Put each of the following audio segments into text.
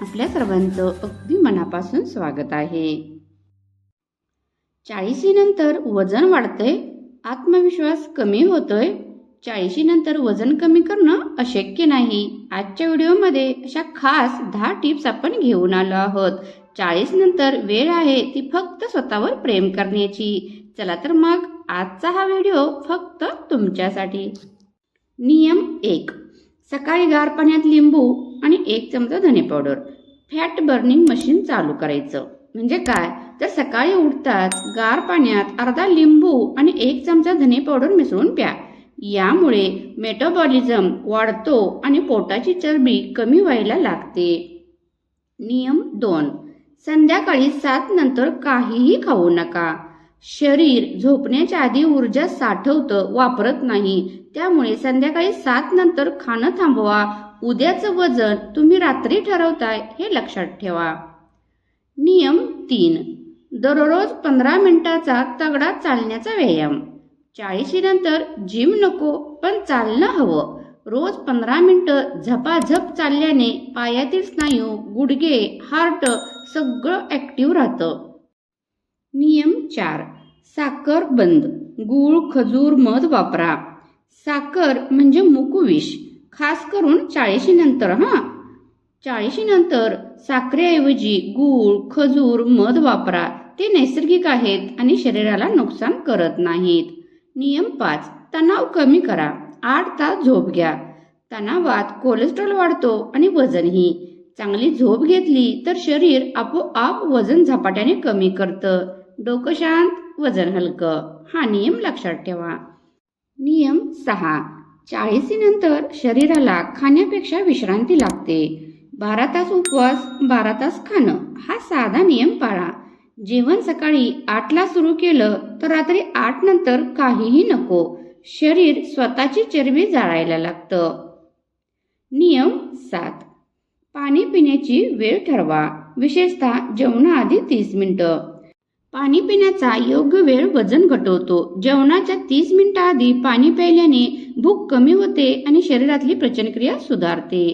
आपल्या सर्वांचं अगदी मनापासून स्वागत आहे. चाळीशीनंतर वजन वाढतंय आत्मविश्वास कमी होतोय चाळीशीनंतर वजन कमी करणं अशक्य नाही. आजच्या व्हिडिओमध्ये अशा खास दहा टिप्स आपण घेऊन आलो आहोत. चाळीस नंतर वेळ आहे ती फक्त स्वतःवर प्रेम करण्याची. चला तर मग आजचा हा व्हिडिओ फक्त तुमच्यासाठी. नियम एक. सकाळी गार पाण्यात लिंबू आणि एक चमचा धने पावडर फॅट बर्निंग मशीन चालू करायचं. म्हणजे काय? तर सकाळी उठताच गार पाण्यात अर्धा लिंबू आणि एक चमचा धने पावडर मिसळून प्या. यामुळे मेटाबॉलिझम वाढतो आणि पोटाची चरबी कमी व्हायला लागते. नियम दोन. संध्याकाळी सात नंतर काहीही खाऊ नका. शरीर झोपण्याच्या आधी ऊर्जा साठवतं वापरत नाही. त्यामुळे संध्याकाळी सात नंतर खाणं थांबवा उद्याचं वजन तुम्ही रात्री ठरवताय हे लक्षात ठेवा. नियम तीन. दररोज पंधरा मिनिटाचा तगडा चालण्याचा व्यायाम. चाळीशीनंतर जिम नको पण चालणं हवं. रोज पंधरा मिनटं झपाझप चालल्याने पायातील स्नायू गुडघे हार्ट सगळं ॲक्टिव्ह राहतं. नियम चार. साखर बंद. गूळ खजूर मध वापरा. साखर म्हणजे मुकविष खास करून चाळीशी नंतर हां. चाळीशी नंतर साखरेऐवजी गूळ खजूर मध वापरा. ते नैसर्गिक आहेत आणि शरीराला नुकसान करत नाहीत. नियम पाच. तणाव कमी करा. आठ तास झोप घ्या. तणावात कोलेस्ट्रॉल वाढतो आणि वजनही. चांगली झोप घेतली तर शरीर आपोआप वजन झपाट्याने कमी करतं. डोकं शांत वजन हलकं. हा नियम लक्षात ठेवा. नियम सहा. चाळीसीनंतर शरीराला खाण्यापेक्षा विश्रांती लागते. बारा तास उपवास बारा तास खाणं हा साधा नियम पाळा. जेवण सकाळी आठला सुरू केलं तर रात्री आठ नंतर काहीही नको. शरीर स्वतःची चरबी जाळायला लागतं. नियम सात. पाणी पिण्याची वेळ ठरवा. विशेषतः जेवणाआधी तीस मिनटं. पाणी पिण्याचा योग्य वेळ वजन घटवतो. जेवणाच्या तीस मिनिटाआधी पाणी प्यायल्याने भूक कमी होते आणि शरीरातली पचनक्रिया सुधारते.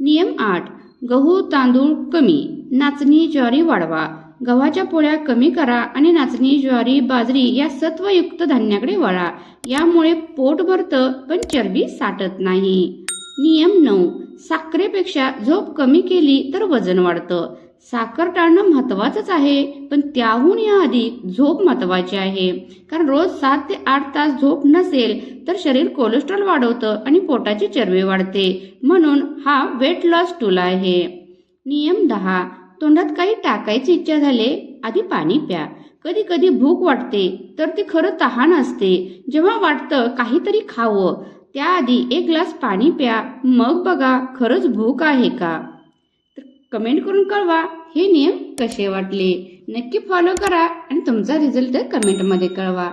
नियम आठ गहू तांदूळ कमी नाचणी ज्वारी वाढवा. गव्हाच्या पोळ्या कमी करा आणि नाचणी ज्वारी बाजरी या सत्वयुक्त धान्याकडे वळा. यामुळे पोट भरतं पण चरबी साठत नाही. नियम नऊ साखरेपेक्षा झोप कमी केली तर वजन वाढतं. साखर टाळणं महत्वाचंच आहे पण त्याहून या अधिक झोप महत्वाची आहे. कारण रोज सात ते आठ तास झोप नसेल तर शरीर कोलेस्ट्रॉल वाढवतं आणि पोटाची चरबी वाढते. म्हणून हा वेट लॉस टूल आहे. नियम दहा तोंडात काही टाकायची इच्छा झाले आधी पाणी प्या. कधी कधी भूक वाटते तर ती खरं तहान असते. जेव्हा वाटतं काहीतरी खावं त्याआधी एक ग्लास पाणी प्या. मग बघा खरंच भूक आहे का? कमेंट करून कळवा. हे नियम कसे वाटले? नक्की फॉलो करा आणि तुमचा रिझल्ट कमेंटमध्ये कळवा.